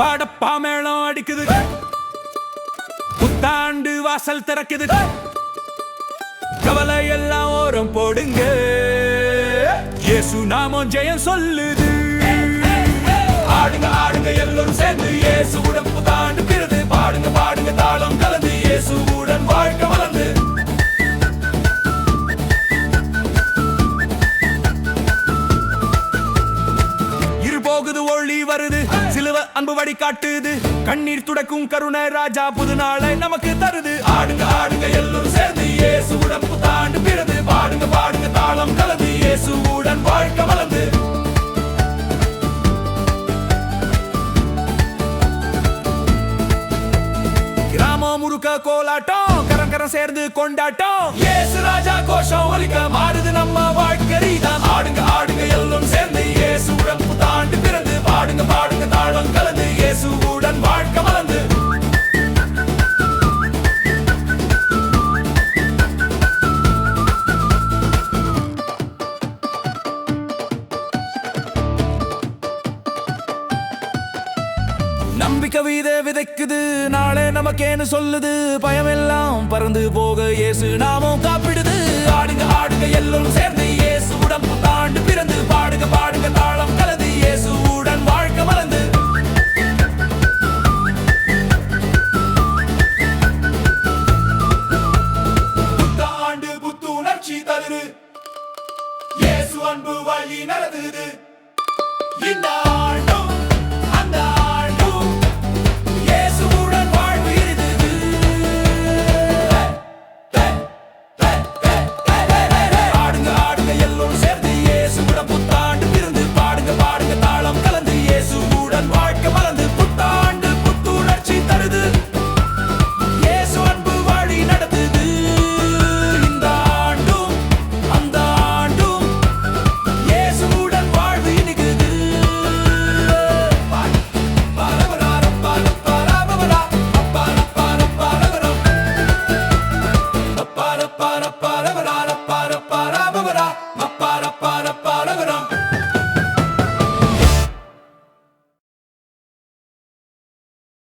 பாடப்பா மேளம் அடிக்குது. புத்தாண்டு வாசல் திறக்குது. கவலை எல்லாம் ஓரம் போடுங்க. இயேசு நாமம் ஜெயம் சொல்லுது. ஆடுங்க ஆடுங்க எல்லோரும் சேர்ந்து இயேசு புத்தாண்டு பிறகு போகுது ஒளி வருது. சிலுவ அன்பு வழி காட்டுது. கண்ணீர் துடைக்கும் கருணை ராஜா புது நாளை நமக்கு தருது. ஆடுங்க ஆடுங்க எல்லோரும் சேர்ந்து இயேசு உடம்பு தாண்டு பிறந்து. பாடுங்க பாடுங்க தாளம் கலந்து இயேசுவுடன் வாழ்க்கை வளர்ந்து. கிராமம் முழுக்க கோலாட்டம். கரம் கரம் சேர்ந்து கொண்டாட்டம். இயேசு ராஜா கோஷம் ஒலிக்க மாறுது. நம்பிக்கை வீத விதைக்குது. நாளே நமக்கேன்னு சொல்லுது. பயம் எல்லாம் பறந்து போக இயேசு நாமும் காப்பிடுது. ஆடுங்க ஆடுங்க எல்லோரும் சேர்ந்து இயேசு உடம்பு தாண்டு பிறந்து பாடுங்க பாடுங்க தாளம் கலந்து இயேசு உடன் வாழ்க்கை மறந்து புத்தாண்டு புத்துணர்ச்சி தருது இயேசு அன்பு வழி நடந்தது இந்த